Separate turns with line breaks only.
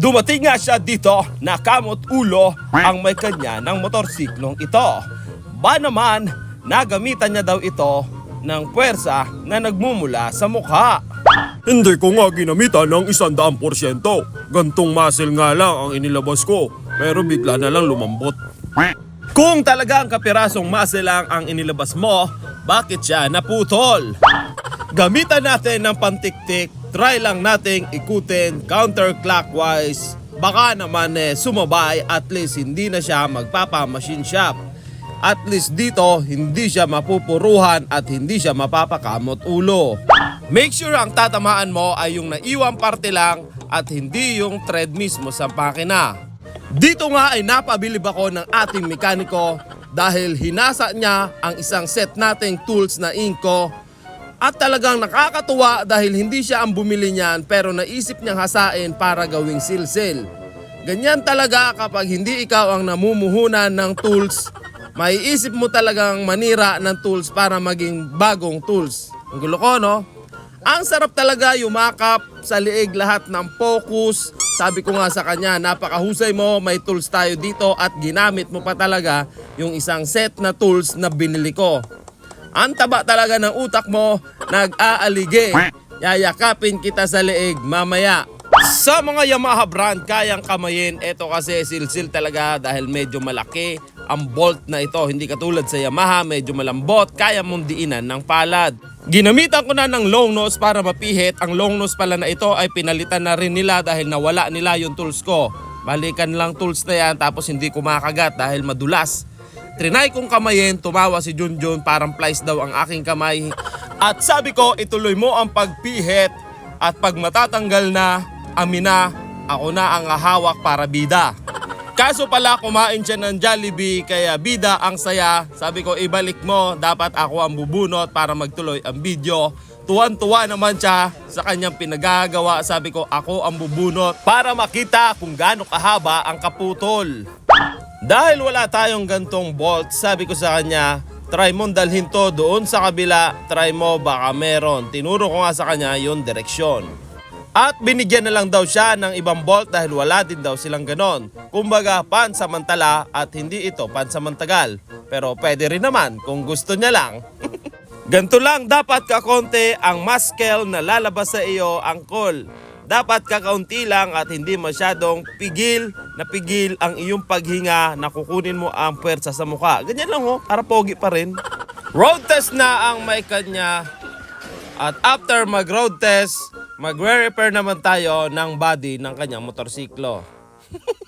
Dumating nga siya dito na kamot ulo ang may kanya ng motorsiklong ito. Ba naman, nagamitan niya daw ito ng puwersa na nagmumula sa mukha.
Hindi ko nga ginamitan ng isandaan porsyento. Gantong muscle nga lang ang inilabas ko. Pero bigla na lang lumambot.
Kung talagang kapirasong muscle lang ang inilabas mo, bakit siya naputol? Gamitan natin ng pantiktik, try lang nating ikutin counterclockwise. Baka naman eh, sumabay at least hindi na siya magpapa-machine shop. At least dito, hindi siya mapupuruhan at hindi siya mapapakamot ulo. Make sure ang tatamaan mo ay yung naiwang parte lang at hindi yung thread mismo sa makina. Dito nga ay napabilib ako ng ating mekaniko dahil hinasa niya ang isang set nating tools na inko at talagang nakakatuwa dahil hindi siya ang bumili niyan pero naisip niyang hasain para gawing silsil. Ganyan talaga kapag hindi ikaw ang namumuhunan ng tools, maiisip mo talagang manira ng tools para maging bagong tools. Ang gulo ko, no? Ang sarap talaga yumakap sa liig lahat ng focus. Sabi ko nga sa kanya, napakahusay mo, may tools tayo dito at ginamit mo pa talaga yung isang set na tools na binili ko. Ang taba talaga ng utak mo, nag-aalige. Yayakapin kita sa leeg mamaya. Sa mga Yamaha brand, kayang kamayin. Ito kasi silsil talaga dahil medyo malaki ang bolt na ito. Hindi katulad sa Yamaha, medyo malambot. Kaya mong diinan ng palad. Ginamitan ko na ng long nose para mapihit. Ang long nose pala na ito ay pinalitan na rin nila dahil nawala nila yung tools ko. Balikan lang tools na yan tapos hindi kumakagat dahil madulas. Trinay kong kamayin, tumawa si Junjun, parang plies daw ang aking kamay. At sabi ko, ituloy mo ang pagpihit at pag matatanggal na, amina, ako na ang hawak para bida. Kaso pala kumain siya ng Jollibee kaya bida ang saya. Sabi ko ibalik mo, dapat ako ang bubunot para magtuloy ang video. Tuwan-tuwa naman siya sa kanyang pinagagawa. Sabi ko ako ang bubunot para makita kung gaano kahaba ang kaputol. Dahil wala tayong gantong bolt, sabi ko sa kanya, try mong dalhin to doon sa kabila, try mo baka meron. Tinuro ko nga sa kanya yung direksyon. At binigyan na lang daw siya ng ibang bolt dahil wala din daw silang ganon. Kumbaga pansamantala at hindi ito pansamantagal. Pero pwede rin naman kung gusto niya lang. Ganto lang dapat kakonte ang muscle na lalabas sa iyo ang call. Dapat kakaunti lang at hindi masyadong pigil na pigil ang iyong paghinga na kukunin mo ang puwersa sa mukha. Ganyan lang oh, para pogi pa rin. Road test na ang may kanya. At after mag-road test, mag-repair naman tayo ng body ng kanyang motorsiklo.